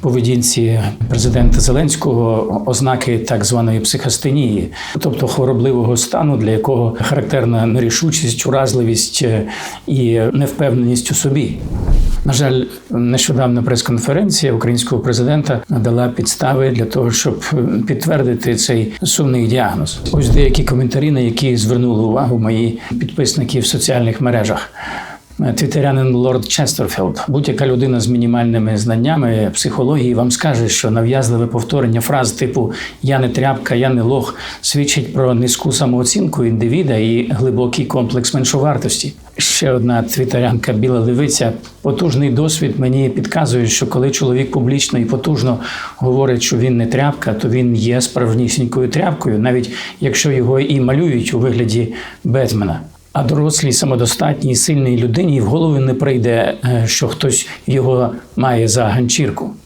поведінці президента Зеленського ознаки так званої психостенії, тобто хворобливого стану, для якого характерна нерішучість, уразливість е, і невпевненість у собі. На жаль, нещодавна прес-конференція українського президента дала підстави для того, щоб підтвердити цей сумний діагноз. Ось деякі коментарі, на які звернули увагу мої підписники в соціальних мережах. Твітерянин Лорд Честерфілд, будь-яка людина з мінімальними знаннями психології вам скаже, що нав'язливе повторення фраз типу Я не тряпка, я не лох свідчить про низьку самооцінку індивіда і глибокий комплекс меншовартості. Ще одна твітерянка Біла Левиця. Потужний досвід мені підказує, що коли чоловік публічно і потужно говорить, що він не тряпка, то він є справжнісінькою тряпкою, навіть якщо його і малюють у вигляді Бетмена. А дорослій, самодостатній, сильній людині в голову не прийде, е, що хтось його має за ганчірку.